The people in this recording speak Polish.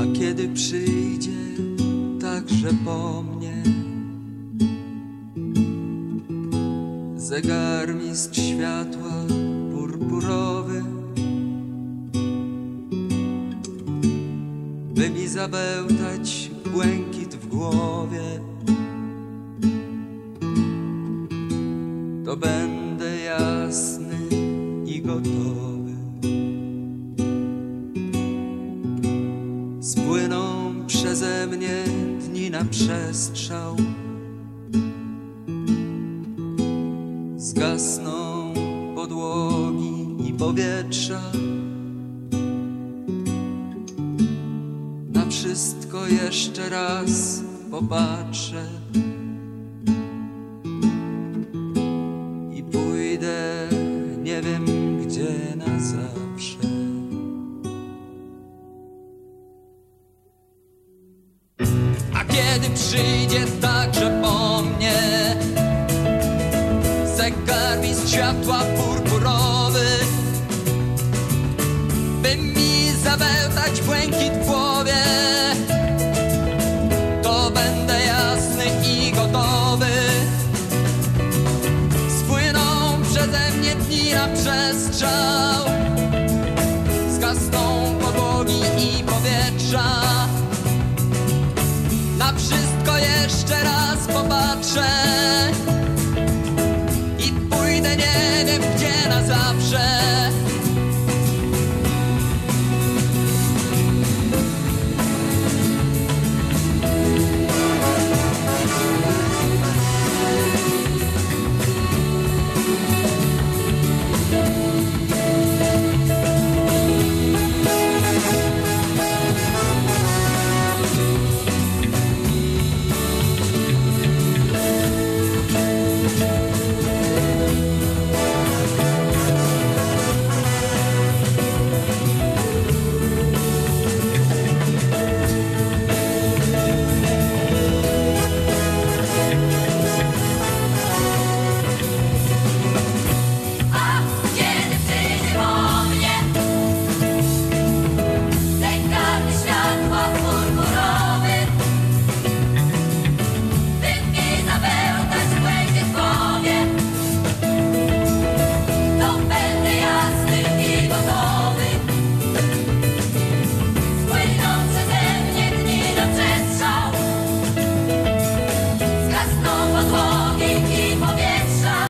A kiedy przyjdzie także po mnie zegarmistrz światła purpurowy, by mi zabełtać błękit w głowie, to będę jasny i gotowy. Spłyną przeze mnie dni na przestrzał. Zgasną podłogi i powietrza. Na wszystko jeszcze raz popatrzę. Kiedy przyjdzie także po mnie Zegarmistrz światła purpurowy By mi zabełtać błękit w głowie To będę jasny i gotowy. Spłyną przeze mnie dni na przestrzał powietrza